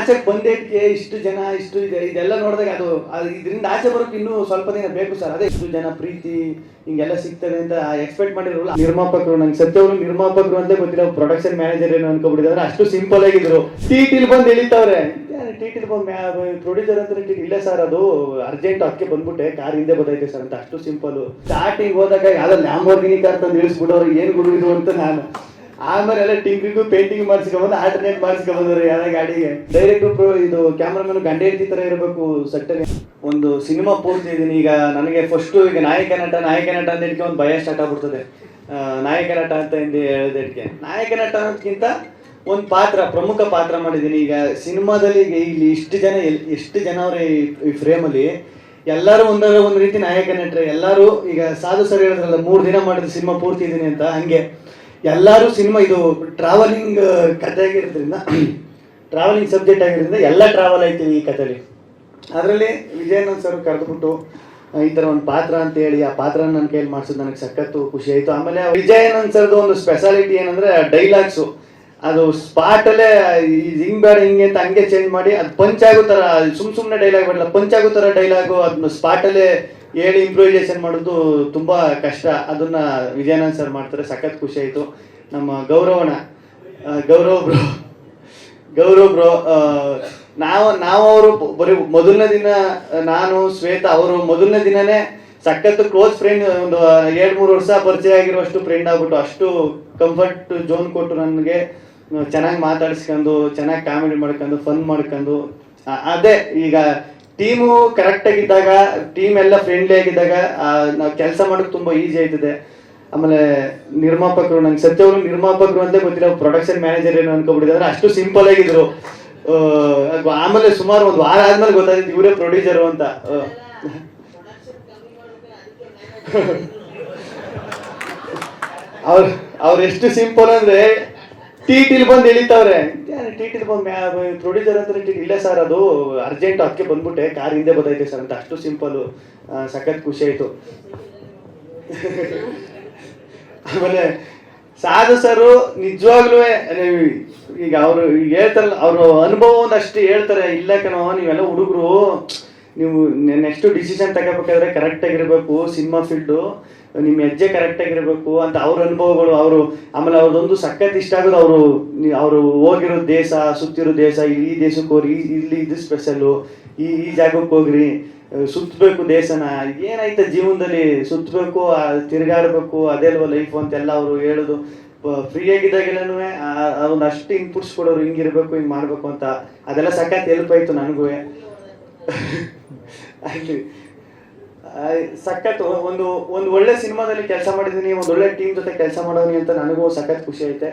ಆಚೆಗೆ ಬಂದೇಟ್ಗೆ ಇಷ್ಟು ಜನ, ಇಷ್ಟು ಇದೆ, ಇದೆಲ್ಲ ನೋಡಿದಾಗ ಅದು ಇದರಿಂದ ಆಚೆ ಬರೋಕೆ ಇನ್ನೂ ಸ್ವಲ್ಪ ದಿನ ಬೇಕು ಸರ್. ಅದೇ ಇಷ್ಟು ಜನ ಪ್ರೀತಿ, ಹಿಂಗೆಲ್ಲ ಸಿಗ್ತದೆ ಅಂತ ಎಕ್ಸ್ಪೆಕ್ಟ್ ಮಾಡಿರಲ್ಲ. ನಿರ್ಮಾಪಕರು, ನಂಗೆ ಸತ್ಯವರು ನಿರ್ಮಾಪಕರು ಅಂತ ಗೊತ್ತಿಲ್ಲ ಪ್ರೊಡಕ್ಷನ್ ಮ್ಯಾನೇಜರ್ ಏನು ಅನ್ಕೊಬಿಟ್ಟಿದ್ದಾರೆ. ಅಷ್ಟು ಸಿಂಪಲ್ ಆಗಿದ್ರು. ಟಿ ಬಂದು ಎಳಿತವ್ರೆ. ಟಿಟಿಲ್ ಬಂದು ಪ್ರೊಡ್ಯೂಸರ್ ಅಂತ ಟಿ- ಇಲ್ಲ ಸರ್, ಅದು ಅರ್ಜೆಂಟ್ ಅದಕ್ಕೆ ಬಂದ್ಬಿಟ್ಟೆ, ಕಾರ್ ಹಿಂದೆ ಬದೈತೆ ಸರ್ ಅಂತ. ಅಷ್ಟು ಸಿಂಪಲ್ ಸ್ಟಾರ್ಟಿಂಗ್ ಹೋದಾಗ ಯಾವ್ದೋ ಲ್ಯಾಂಬೋರ್ಗಿನಿ ಕಾರ್ ತಂದು ಇಳಿಸ್ಬಿಡೋರು, ಏನು ಗುರು ಇದು ಅಂತ ನಾನು. ಆಮೇಲೆ ಎಲ್ಲ ಟಿಂಕಿಂಗು ಪೇಂಟಿಂಗ್ ಮಾಡಿಸ್ಕೊಂಬಂದು ಆಲ್ಟರ್ನೇಟ್ ಮಾಡಿಸ್ಕೊಂಡ್ರೆ ಯಾವ ಗಾಡಿಗೆ ಡೈರೆಕ್ಟ್ ಇದು ಕ್ಯಾಮ್ರಾಮನ್ ಗಂಡ ಹೆಂಡತಿ ತರ ಇರಬೇಕು ಸೆಟ್ಟಲ್ಲಿ ಒಂದು ಸಿನಿಮಾ ಪೂರ್ತಿ ಇದೀನಿ. ಈಗ ನನಗೆ ಫಸ್ಟ್ ಈಗ ನಾಯಕ ನಟ ನಾಯಕ ನಟ ಅಂತ ಹೇಳಿ ಒಂದು ಭಯ ಸ್ಟಾರ್ಟ್ ಆಗ್ಬಿಡ್ತದೆ. ನಾಯಕ ನಟ ಅಂತ ಎಂದು ಹೇಳಿದಕ್ಕೆ ನಾಯಕ ನಟ ಅನ್ನೋದಕ್ಕಿಂತ ಒಂದು ಪಾತ್ರ, ಪ್ರಮುಖ ಪಾತ್ರ ಮಾಡಿದ್ದೀನಿ ಈಗ ಸಿನಿಮಾದಲ್ಲಿ ಈಗ ಇಲ್ಲಿ ಇಷ್ಟು ಜನ, ಎಷ್ಟು ಜನ ಅವ್ರ ಈ- ಫ್ರೇಮಲ್ಲಿ ಎಲ್ಲರೂ ಒಂದರ ಒಂದು ರೀತಿ ನಾಯಕ ನಟರೆ, ಎಲ್ಲರೂ ಈಗ ಸಾಧು ಸರ್ ಹೇಳಿದ್ರಲ್ಲ, ಮೂರು ದಿನ ಮಾಡಿದ ಸಿನಿಮಾ ಪೂರ್ತಿ ಇದೀನಿ ಅಂತ, ಹಂಗೆ. ಎಲ್ಲರೂ ಸಿನಿಮಾ, ಇದು ಟ್ರಾವೆಲಿಂಗ್ ಕಥೆ ಆಗಿರೋದ್ರಿಂದ ಟ್ರಾವೆಲಿಂಗ್ ಸಬ್ಜೆಕ್ಟ್ ಆಗಿರೋದ್ರಿಂದ ಎಲ್ಲ ಟ್ರಾವೆಲ್ ಐತೆ ಈ ಕಥೆಲಿ. ಅದರಲ್ಲಿ ವಿಜಯನಂದ್ ಸರ್ ಕರೆದುಬಿಟ್ಟು ಈ ಥರ ಒಂದು ಪಾತ್ರ ಅಂತ ಹೇಳಿ, ಆ ಪಾತ್ರ ನನ್ನ ಕೈಯಲ್ಲಿ ಮಾಡಿಸೋದು ನನಗೆ ಸಖತ್ತು ಖುಷಿ ಆಯಿತು. ಆಮೇಲೆ ವಿಜಯನಂದ್ ಸರ್ದು ಒಂದು ಸ್ಪೆಷಾಲಿಟಿ ಏನಂದ್ರೆ ಡೈಲಾಗ್ಸು ಅದು ಸ್ಪಾಟಲ್ಲೇ ಹಿಂಗ್ ಬೇಡ, ಹಿಂಗೆ ಅಂತ ಹಂಗೆ ಚೇಂಜ್ ಮಾಡಿ, ಅದು ಪಂಚ್ ಆಗೋ ಥರ ಸುಮ್ ಸುಮ್ಮನೆ ಡೈಲಾಗ್ ಬರಲ್ಲ ಪಂಚ್ ಆಗೋ ಥರ ಡೈಲಾಗು ಅದನ್ನ ಸ್ಪಾಟಲ್ಲೇ ಹೇಳಿ ಇಂಪ್ರೂವೈಸೇಷನ್ ಮಾಡೋದು ತುಂಬ ಕಷ್ಟ. ಅದನ್ನ ವಿಜಯನಂದ್ ಸರ್ ಮಾಡ್ತಾರೆ. ಸಖತ್ ಖುಷಿ ಆಯಿತು. ನಮ್ಮ ಗೌರವಣ ಗೌರವ ಬ್ರೋ, ಗೌರವ್ ಬ್ರೋ ನಾವು ನಾವು ಅವರು ಬರೀ ಮೊದಲನೇ ದಿನ, ನಾನು, ಶ್ವೇತಾ ಅವರು ಮೊದಲನೇ ದಿನನೇ ಸಖತ್ ಕ್ಲೋಸ್ ಫ್ರೆಂಡ್ ಒಂದು ಎರಡು ಮೂರು ವರ್ಷ ಪರಿಚಯ ಆಗಿರುವಷ್ಟು ಫ್ರೆಂಡ್ ಆಗ್ಬಿಟ್ಟು ಅಷ್ಟು ಕಂಫರ್ಟ್ ಜೋನ್ ಕೊಟ್ಟು ನನಗೆ, ಚೆನ್ನಾಗಿ ಮಾತಾಡಿಸ್ಕೊಂಡು, ಚೆನ್ನಾಗಿ ಕಾಮಿಡಿ ಮಾಡ್ಕೊಂಡು ಫನ್ ಮಾಡ್ಕೊಂಡು ಅದೇ ಈಗ ಟೀಮು ಕರೆಕ್ಟ್ ಆಗಿದ್ದಾಗ, ಟೀಮ್ ಎಲ್ಲ ಫ್ರೆಂಡ್ಲಿ ಆಗಿದ್ದಾಗ ನಾವು ಕೆಲಸ ಮಾಡೋಕೆ ತುಂಬ ಈಸಿ ಆಯ್ತದೆ. ಆಮೇಲೆ ನಿರ್ಮಾಪಕರು, ನಂಗೆ ಸತ್ಯವರು ನಿರ್ಮಾಪಕರು ಅಂತ ಗೊತ್ತಿಲ್ಲ ಪ್ರೊಡಕ್ಷನ್ ಮ್ಯಾನೇಜರ್ ಏನು ಅನ್ಕೊಬಿಟ್ಟಿದ್ದಾರೆ. ಅಷ್ಟು ಸಿಂಪಲ್ ಆಗಿದ್ರು. ಆಮೇಲೆ ಸುಮಾರು ಒಂದು ವಾರ ಆದ್ಮೇಲೆ ಗೊತ್ತಾಯ್ತು, ಇವರೇ ಪ್ರೊಡ್ಯೂಸರು ಅಂತ. ಅವ್ರ, ಅವ್ರು ಎಷ್ಟು ಸಿಂಪಲ್ ಅಂದ್ರೆ ಟಿಟಿಲ್ ಬಂದು ಇಳಿತವ್ರೆ ಟಿಟಿಲ್ ಬಂದು ಪ್ರೊಡ್ಯೂಸರ್ ಅಂತ ಇಲ್ಲ ಸರ್ ಅದು ಅರ್ಜೆಂಟ್ ಅದಕ್ಕೆ ಬಂದ್ಬಿಟ್ಟೆ. ಕಾರ್ ಹಿಂದೆ ಬದೈತೆ ಸರ್ ಅಂತ. ಅಷ್ಟು ಸಿಂಪಲ್ ಸಖತ್ ಖುಷಿ ಆಯ್ತು. ಆಮೇಲೆ ಸಾಧು ಸರ್ ನಿಜವಾಗ್ಲೂ ಈಗ ಅವರು ಹೇಳ್ತಾರಲ್ಲ, ಅವರು ಅನುಭವ ಒಂದಷ್ಟು ಹೇಳ್ತಾರೆ. ಇಲ್ಲ ಕಣೋ, ನೀವೆಲ್ಲ ಹುಡುಗರು ನೀವು ನೆಕ್ಸ್ಟ್ ಡಿಸಿಷನ್ ತಗೋಬೇಕಾದ್ರೆ ಕರೆಕ್ಟ್ ಆಗಿರ್ಬೇಕು ಸಿನಿಮಾ ಫೀಲ್ಡು ನಿಮ್ಮ ಹೆಜ್ಜೆ ಕರೆಕ್ಟ್ ಆಗಿರ್ಬೇಕು ಅಂತ ಅವ್ರ ಅನುಭವಗಳು, ಅವರು ಆಮೇಲೆ ಅವ್ರದೊಂದು ಸಖತ್ ಇಷ್ಟ ಆಗೋದು ಅವರು ಅವರು ಹೋಗಿರೋ ದೇಶ, ಸುತ್ತಿರೋ ದೇಶ, ಈ ದೇಶಕ್ಕೆ ಹೋಗ್ರಿ ಇಲ್ಲಿ ಇದು ಸ್ಪೆಷಲ್ಲು ಈ ಈ ಜಾಗಕ್ಕೆ ಹೋಗ್ರಿ ಸುತ್ತಬೇಕು ದೇಶನ, ಏನಾಯ್ತು ಜೀವನದಲ್ಲಿ ಸುತ್ತಬೇಕು ತಿರುಗಾಡಬೇಕು, ಅದೇ ಅಲ್ವ ಲೈಫ್ ಅಂತೆಲ್ಲ ಅವರು ಹೇಳೋದು. ಫ್ರೀ ಆಗಿದ್ದಾಗೆಲ್ಲನೂ ಅವ್ನ ಅಷ್ಟು ಇನ್ಪುಟ್ಸ್ ಕೊಡೋರು ಹಿಂಗಿರ್ಬೇಕು, ಹಿಂಗೆ ಮಾಡಬೇಕು ಅಂತ ಅದೆಲ್ಲ ಸಖತ್ ಹೆಲ್ಪ್ ಆಯ್ತು ನನಗೂ. ಅಲ್ಲಿ ಸಖತ್ ಒಂದು ಒಂದು ಒಳ್ಳೆ ಸಿನಿಮಾದಲ್ಲಿ ಕೆಲಸ ಮಾಡಿದ್ದೀನಿ ಒಂದು ಒಳ್ಳೆ ಟೀಮ್ ಜೊತೆ ಕೆಲಸ ಮಾಡೋನಿ ಅಂತ ನನಗೂ ಸಖತ್ ಖುಷಿ ಐತೆ.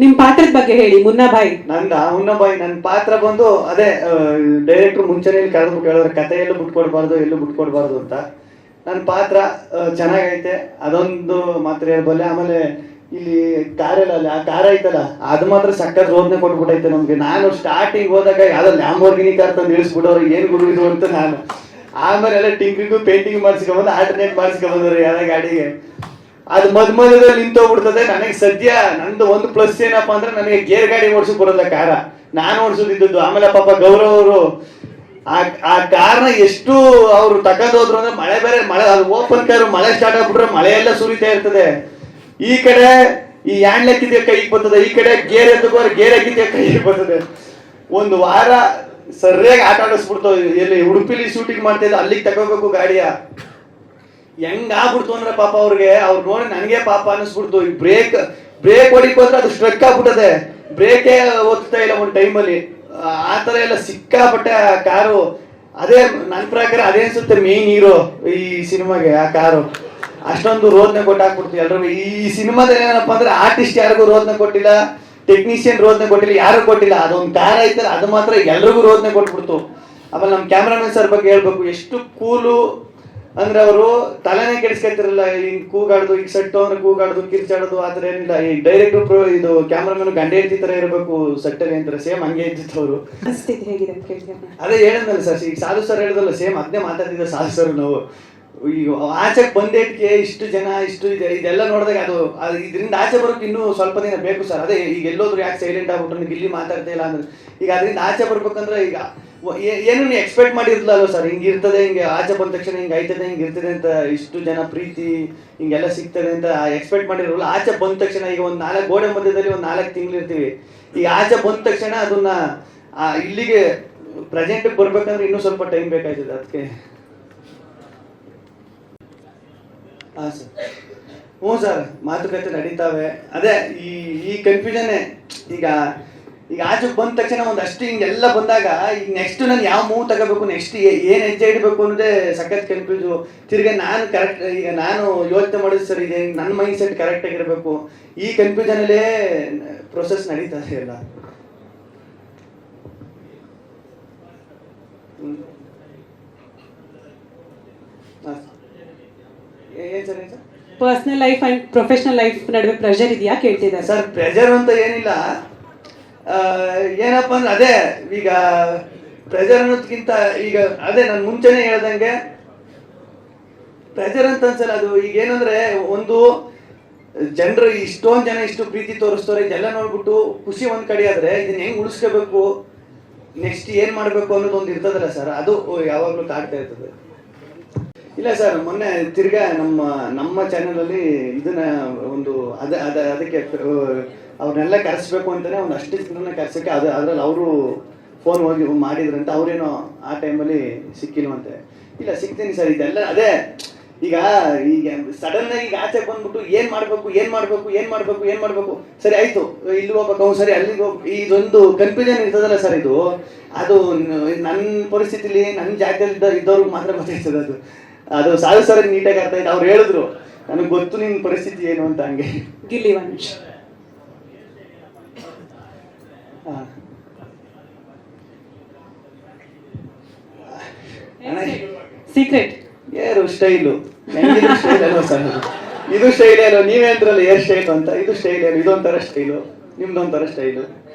ನಿಮ್ ಪಾತ್ರದ ಬಗ್ಗೆ ಹೇಳಿ ಮುನ್ನಾಬಾಯಿ ನಂದ ಬಾಯಿ ನನ್ನ ಪಾತ್ರ ಬಂದು ಅದೇ ಡೈರೆಕ್ಟರ್ ಮುಂಚೆನೇ ಕರೆದ್ಬಿಟ್ಟು ಹೇಳಿದ್ರೆ ಕತೆ ಎಲ್ಲೂ ಬಿಟ್ಕೊಡ್ಬಾರ್ದು ಎಲ್ಲೂ ಬಿಟ್ಕೊಡ್ಬಾರ್ದು ಅಂತ. ನನ್ನ ಪಾತ್ರ ಚೆನ್ನಾಗೈತೆ ಅದೊಂದು ಮಾತ್ರ ಹೇಳ್ಬಲ್ಲೆ ಆಮೇಲೆ ಇಲ್ಲಿ ಅಲ್ಲಿ, ಆ ಕಾರ ಐತಲ್ಲ, ಅದು ಮಾತ್ರ ಸಕ್ಕತ್ ರೋದ್ನೆ ಕೊಟ್ಬಿಟ್ಟೈತೆ ನಮ್ಗೆ. ನಾನು ಸ್ಟಾರ್ಟಿಂಗ್ ಹೋದಾಗ ಯಾವ್ದೋ ಲ್ಯಾಂಬೋರ್ಗಿನಿ ಕಾರ್ ತಂದು ಇಳಿಸ್ಬಿಡೋರು, ಏನು ಗುರು ಇದು ಅಂತ ನಾನು. ಆಮೇಲೆ ಎಲ್ಲ ಟಿಂಕಿಂಗು ಪೇಂಟಿಂಗ್ ಮಾಡಿಸ್ಕೊಂಬಂದು ಆಲ್ಟರ್ನೇಟ್ ಮಾಡಿಸ್ಕೊಂಬಂದ್ರೆ ಯಾವ ಗಾಡಿಗೆ. ಅದು ಮದ್ ಮಧ್ಯದಲ್ಲಿ ನಿಂತೋಗ್ಬಿಡ್ತದೆ. ನನಗೆ ಸದ್ಯ ನಂದು ಒಂದು ಪ್ಲಸ್ ಏನಪ್ಪಾ ಅಂದ್ರೆ ನನಗೆ ಗೇರ್ ಗಾಡಿ ಓಡಿಸಿ ಕಾರ ನಾನು ಓಡಿಸೋದಿದ್ದದ್ದು ಆಮೇಲೆ ಪಾಪ ಗೌರವ್ ಅವರು, ಆ ಆ ಕಾರ್ನ ಎಷ್ಟು ಅವರು ತಗೊಂಡೋದ್ರು ಅಂದ್ರೆ ಮಳೆ ಬೇರೆ, ಮಳೆ, ಅದು ಓಪನ್ ಕಾರ್ ಮಳೆ ಸ್ಟಾರ್ಟ್ ಆಗ್ಬಿಟ್ರೆ ಮಳೆ ಎಲ್ಲ ಸುರಿತಾ ಇರ್ತದೆ. ಈ ಕಡೆ ಈ ಹ್ಯಾಂಡ್ ಹಾಕಿದ್ದೆ ಕೈಗೆ ಬರ್ತದೆ ಈ ಕಡೆ ಗೇರ್ ಎತ್ತಕೋರೆ ಗೇರ್ ಹಾಕಿದ್ದೆ ಕೈಗೆ ಬರ್ತದೆ ಒಂದು ವಾರ ಸರಿಯಾಗಿ ಆಟ ಆಡಿಸ್ಬಿಡ್ತು, ಎಲ್ಲಿ ಉಡುಪಿಲಿ ಶೂಟಿಂಗ್ ಮಾಡ್ತಿದ್ದ, ಅಲ್ಲಿಗೆ ತಗೋಬೇಕು ಗಾಡಿಯ. ಹೆಂಗ್ ಆಗ್ಬಿಡ್ತು ಅಂದ್ರೆ ಪಾಪ ಅವ್ರಿಗೆ, ಅವ್ರು ನೋಡಿ ನನಗೆ ಪಾಪ ಅನಿಸ್ಬಿಡ್ತು. ಈ ಬ್ರೇಕ್ ಬ್ರೇಕ್ ಹೊಡಿಕ್ ಹೋದ್ರೆ ಅದು ಸ್ಟ್ರಕ್ ಆಗ್ಬಿಟ್ಟದೆ. ಬ್ರೇಕೇ ಓದ್ತಾ ಇಲ್ಲ ಒಂದು ಟೈಮಲ್ಲಿ ಆ ಥರ ಎಲ್ಲ ಸಿಕ್ಕಾಪಟ್ಟೆ ಆ ಕಾರು. ಅದೇ ನನ್ನ ಪ್ರಕಾರ ಅದೇ ಅನ್ಸುತ್ತೆ ಮೇನ್ ಹೀರೋ ಈ ಸಿನಿಮಾಗೆ ಆ ಕಾರು. ಅಷ್ಟೊಂದು ರೋದನೆ ಕೊಟ್ಟಾಕ್ಬಿಡ್ತೀವಿ ಎಲ್ಲರೂ ಈ ಸಿನಿಮಾದಲ್ಲಿ ಏನಪ್ಪ ಅಂದ್ರೆ ಆರ್ಟಿಸ್ಟ್ ಯಾರಿಗೂ ರೋದನೆ ಕೊಟ್ಟಿಲ್ಲ ಟೆಕ್ನಿಷಿಯನ್ ರೋದನೆ ಕೊಟ್ಟಿಲ್ಲ ಯಾರು ಕೊಟ್ಟಿಲ್ಲ. ಅದೊಂದು ಕಾರ್ ಐತಲ್ಲ ಅದು ಮಾತ್ರ ಎಲ್ರಿಗೂ ರೋದನೆ ಕೊಟ್ಬಿಡ್ತು. ಆಮೇಲೆ ನಮ್ಮ ಕ್ಯಾಮ್ರಾಮನ್ ಸರ್ ಬಗ್ಗೆ ಹೇಳ್ಬೇಕು. ಎಷ್ಟು ಕೂಲು ಅಂದ್ರೆ ಅವರು ತಲೆನೇ ಕೆಡಿಸ್ಕೊತಿರಲ್ಲ ಹಿಂಗ್ ಕೂಗಾಡ್ದು ಈಗ ಸೆಟ್ಟು ಅಂದ್ರೆ ಕೂಗಾಡ್ದು ಕಿರ್ಚಾಡೋದು ಆ ಥರ ಏನಿಲ್ಲ. ಈ ಡೈರೆಕ್ಟ್ ಪ್ರೋ ಇದು ಕ್ಯಾಮ್ರಾಮನ್ ಗಂಡ ಹೆಂಡತಿ ತರ ಇರಬೇಕು ಸೆಟ್ಟಲ್ಲಿ ಅಂತಾರೆ ಸೇಮ್ ಹಂಗೆ ಇದ್ದಿತ್ತು ಅವರು. ಅದೇ ಹೇಳಿದ್ನಲ್ಲ ಸರ್ ಈಗ ಸಾಧು ಸರ್ ಹೇಳಿದಲ್ಲ ಸೇಮ್ ಅದನ್ನೇ ಮಾತಾಡ್ತಿದ್ದೆ ಸಾಧು ಸರ್ ನಾವು. ಆಚೆಗೆ ಬಂದೇಟ್ಗೆ ಇಷ್ಟು ಜನ, ಇಷ್ಟು ಇದೆ, ಇದೆಲ್ಲ ನೋಡಿದಾಗ ಅದು ಇದರಿಂದ ಆಚೆ ಬರೋಕೆ ಇನ್ನೂ ಸ್ವಲ್ಪ ದಿನ ಬೇಕು ಸರ್. ಅದೇ, ಈಗ ಎಲ್ಲೋದ್ರು ಯಾಕೆ ಸೈಲೆಂಟ್ ಆಗ್ಬಿಟ್ಟು ನೀವು ಇಲ್ಲಿ ಮಾತಾಡ್ತಾ ಇಲ್ಲ ಅಂದ್ರೆ. ಈಗ ಅದರಿಂದ ಆಚೆ ಬರ್ಬೇಕಂದ್ರೆ ಈಗ ಏನು ನೀವು ಎಕ್ಸ್ಪೆಕ್ಟ್ ಮಾಡಿರ್ಲಲ್ಲ ಸರ್? ಹಿಂಗೆ ಇರ್ತದೆ, ಹಿಂಗೆ ಆಚೆ ಬಂದ ತಕ್ಷಣ ಹಿಂಗೆ ಆಯ್ತದೆ, ಹಿಂಗೆ ಇರ್ತದೆ ಅಂತ ಇಷ್ಟು ಜನ ಪ್ರೀತಿ ಹಿಂಗೆಲ್ಲ ಸಿಗ್ತದೆ ಅಂತ ಎಕ್ಸ್ಪೆಕ್ಟ್ ಮಾಡಿರಲ್ಲ. ಆಚೆ ಬಂದ ತಕ್ಷಣ ಈಗ ಒಂದು ನಾಲ್ಕು ಗೋಡೆ ಮಧ್ಯದಲ್ಲಿ ಒಂದು ನಾಲ್ಕು ತಿಂಗಳು ಇರ್ತೀವಿ. ಈಗ ಆಚೆ ಬಂದ ತಕ್ಷಣ ಅದನ್ನ ಇಲ್ಲಿಗೆ ಪ್ರೆಸೆಂಟ್ ಬರ್ಬೇಕಂದ್ರೆ ಇನ್ನೂ ಸ್ವಲ್ಪ ಟೈಮ್ ಬೇಕಾಯ್ತದೆ, ಅದಕ್ಕೆ. ಹಾಂ ಸರ್ ಹ್ಞೂ ಸರ್, ಮಾತುಕತೆ ನಡೀತಾವೆ. ಅದೇ, ಈ ಈ ಕನ್ಫ್ಯೂಷನ್ನೇ ಈಗ ಈಗ ಆಚೆ ಬಂದ ತಕ್ಷಣ ಒಂದು ಅಷ್ಟು ಹಿಂಗೆಲ್ಲ ಬಂದಾಗ, ಈಗ ನೆಕ್ಸ್ಟ್ ನಾನು ಯಾವ ಮೂವ್ ತಗೋಬೇಕು ನೆಕ್ಸ್ಟ್ ಏನು ಹೆಜ್ಜೆ ಇಡಬೇಕು ಅನ್ನೋದೇ ಸಖತ್ ಕನ್ಫ್ಯೂಸು ತಿರ್ಗಿ ನಾನು ಕರೆಕ್ಟ್ ಈಗ ನಾನು ಯೋಚನೆ ಮಾಡೋದು ಸರ್, ಇದೆ, ನನ್ನ ಮೈಂಡ್ ಸೆಟ್ ಕರೆಕ್ಟಾಗಿರಬೇಕು ಈ ಕನ್ಫ್ಯೂಷನಲ್ಲೇ ಪ್ರೊಸೆಸ್ ನಡೀತಾ ಎಲ್ಲ ಹ್ಮ್. ಹಾಂ ಏನು ಸರ್ ಏನು sir personal life and professional life ನಡುವೆ ಪ್ರೆಷರ್ ಇದೆಯಾ ಕೇಳ್ತಿದ್ದಾರೆ? ಸರ್ ಪ್ರೆಷರ್ ಅಂತ ಏನಿಲ್ಲ. ಏನಪ್ಪ ಅಂದ್ರೆ ಅದೇ ಈಗ ಪ್ರೆಷರ್ ಅನ್ನೋದಕ್ಕಿಂತ ಈಗ ಅದೇ ನಾನು ಮುಂಚೆನೆ ಹೇಳ್ದಂಗೆ ಪ್ರೆಷರ್ ಅಂತ ಅನ್ಸಲ್ಲ ಅದು. ಈಗ ಏನಂದ್ರೆ ಒಂದು ಜನರು ಇಷ್ಟೊಂದು ಜನ ಇಷ್ಟು ಪ್ರೀತಿ ತೋರಿಸ್ತಾರೆ ಇದೆಲ್ಲ ನೋಡ್ಬಿಟ್ಟು ಖುಷಿ ಒಂದ್ ಕಡೆ ಆದ್ರೆ ಇದನ್ನ ಹೆಂಗ್ ಉಳಿಸ್ಕೋಬೇಕು ನೆಕ್ಸ್ಟ್ ಏನ್ ಮಾಡ್ಬೇಕು ಅನ್ನೋದು ಒಂದು ಇರ್ತದಲ್ಲ ಸರ್ ಅದು ಯಾವಾಗ್ಲೂ ಕಾಡ್ತಾ ಇರ್ತದೆ. ಇಲ್ಲ ಸರ್, ಮೊನ್ನೆ ತಿರ್ಗಾ ನಮ್ಮ ನಮ್ಮ ಚಾನೆಲ್ ಅಲ್ಲಿ ಇದನ್ನ ಒಂದು ಅದ ಅದ, ಅದಕ್ಕೆ ಅವ್ರನ್ನೆಲ್ಲ ಕರೆಸ್ಬೇಕು ಅಂತಾನೆ ಒಂದು ಅಷ್ಟು ಜನರನ್ನ ಕರೆಸೋಕ್ಕೆ ಅದು, ಅದ್ರಲ್ಲಿ ಅವರು ಫೋನ್ ಹೋಗಿ ಮಾಡಿದ್ರಂತ ಅವರೇನೋ ಆ ಟೈಮಲ್ಲಿ ಸಿಕ್ಕಿಲ್ವಂತೆ. ಇಲ್ಲ ಸಿಗ್ತೀನಿ ಸರ್, ಇದೆಲ್ಲ ಅದೇ, ಈಗ ಈಗ ಸಡನ್ ಆಗಿ ಈಗ ಆಚೆ ಬಂದ್ಬಿಟ್ಟು ಏನ್ ಮಾಡ್ಬೇಕು ಏನ್ ಮಾಡ್ಬೇಕು ಏನ್ ಮಾಡ್ಬೇಕು ಏನ್ ಮಾಡ್ಬೇಕು? ಸರಿ, ಆಯ್ತು. ಇಲ್ಲಿ ಹೋಗ್ಬೇಕು ಸರಿ, ಅಲ್ಲಿಗೆ ಹೋಗ್ಬೇಕು. ಇದೊಂದು ಕನ್ಫ್ಯೂಷನ್ ಇರ್ತದಲ್ಲ ಸರ್, ಇದು. ಅದು ನನ್ನ ಪರಿಸ್ಥಿತಿಲಿ ನನ್ನ ಜಾಗದಲ್ಲಿ ಇದ್ದ ಇದ್ದವ್ರಿಗೆ ಮಾತ್ರ ಗೊತ್ತಿರ್ತದೆ ಅದು. ಅದು ಸಾಲು ಸರ್ ನೀಟಾಗಿ ಅರ್ಥ ಆಯ್ತು. ಅವ್ರು ಹೇಳಿದ್ರು ನನಗೆ ಗೊತ್ತು ನಿನ್ನ ಪರಿಸ್ಥಿತಿ ಏನು ಅಂತ ಹಂಗೆ. ಗಿಲ್ಲಿ ಒಂದ್ ನಿಮಿಷ ಸೀಕ್ರೆಟ್. ಏರು ಸ್ಟೈಲು. ಸ್ಟೈಲ್ ಅಲ್ವಾ ಸರ್ ಅದು? ಇದು ಸ್ಟೈಲ್ ಅಲ್ವಾ ನೀವೇ ಅಂದ್ರಲ್ಲ ಏರ್ ಸ್ಟೈಲ್ ಅಂತ. ಇದು ಸ್ಟೈಲ್ ಏನು? ಇದೊಂಥರ ಸ್ಟೈಲು ನಿಮ್ದೊಂಥರ ಸ್ಟೈಲು